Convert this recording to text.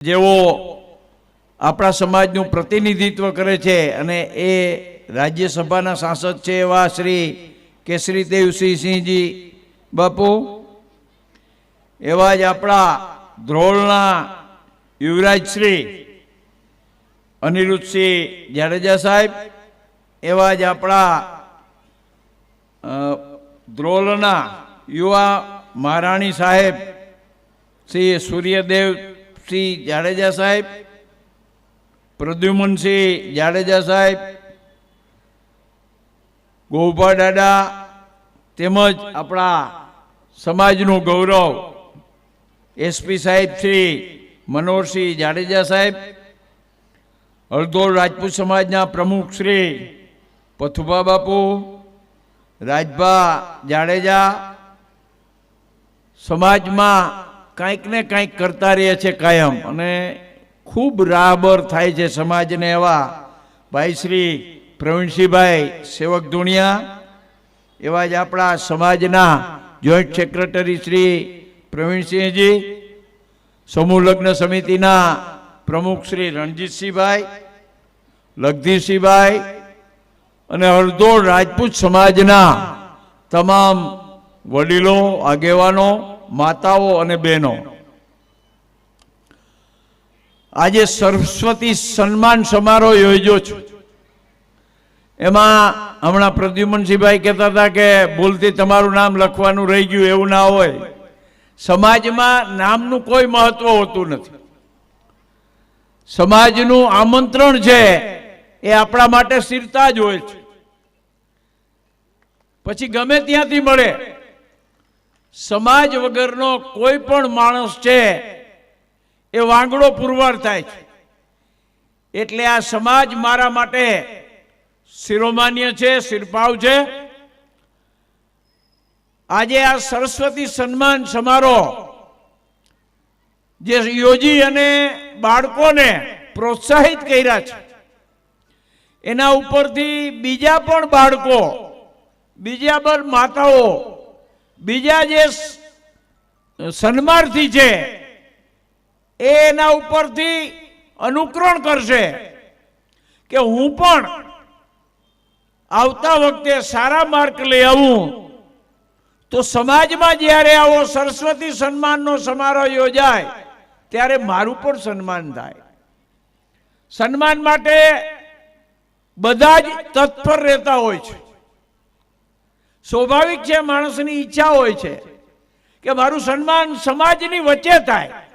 જેઓ આપણા સમાજનું પ્રતિનિધિત્વ કરે છે અને એ રાજ્યસભાના સાંસદ છે એવા શ્રી કેસરી દેવસિંહસિંહજી બાપુ, એવા જ આપણા ધ્રોળના યુવરાજશ્રી અનિરુદ્ધસિંહ જાડેજા સાહેબ, એવા જ આપણા ધ્રોલના યુવા મહારાણી સાહેબ શ્રી સૂર્યદેવ સિંહ જાડેજા સાહેબ પ્રદ્યુમનસિંહ જાડેજા સાહેબ ગોપા દાદા તેમજ આપણા સમાજનું ગૌરવ, એસપી સાહેબ શ્રી મનોહરસિંહ જાડેજા સાહેબ હળદોળ રાજપૂત સમાજના પ્રમુખ શ્રી પથુભા બાપુ, રાજભા જાડેજા, સમાજમાં કંઈક ને કંઈક કરતા રહે છે કાયમ. અને ખૂબ રાબર થાય છે સમાજને એવા. ભાઈ શ્રી પ્રવીણસિંહભાઈ, સેવક ધુણિયા, એવા જ આપણા સમાજના જોઈન્ટ સેક્રેટરી શ્રી પ્રવીણસિંહજી, સમૂહ લગ્ન સમિતિના પ્રમુખ શ્રી રણજીતસિંહભાઈ, લગધીરસિંહભાઈ અને હળદોળ રાજપૂત સમાજના તમામ વડીલો, આગેવાનો માતાઓ અને બહેનો. આજે સરસ્વતી સન્માન સમારોહ યોજ્યો છે. એમાં હમણાં પ્રદ્યુમનસિંહભાઈ કહેતા હતા કે ભૂલથી તમારું નામ લખવાનું રહી ગયું એવું ના હોય. સમાજમાં નામનું કોઈ મહત્વ હોતું નથી. સમાજનું આમંત્રણ છે એ આપણા માટે સ્થિરતા જ હોય છે. પછી ગમે ત્યાંથી મળે. સમાજ વગરનો કોઈ પણ માણસ છે, એ વાંગડો પુરવાર થાય છે. એટલે આ સમાજ મારા માટે શિરોમાન્ય છે, શિરપાવ છે. આજે આ સરસ્વતી સન્માન સમારોહ, જે યોજી અને બાળકોને પ્રોત્સાહિત કર્યા છે, એના ઉપરથી બીજા પણ બાળકો, બીજા પણ માતાઓ બીજા જે સન્માર્થી છે, એ એના ઉપરથી અનુકરણ કરશે કે હું પણ આવતા વખતે સારા માર્ક લઈ આવું. તો સમાજમાં જ્યારે આવો સરસ્વતી સન્માનનો સમારોહ યોજાય, ત્યારે મારું પણ સન્માન થાય. સન્માન માટે બધા જ તત્પર રહેતા હોય છે. સ્વાભાવિક છે માણસની ઈચ્છા હોય છે કે મારું સન્માન સમાજની વચ્ચે થાય.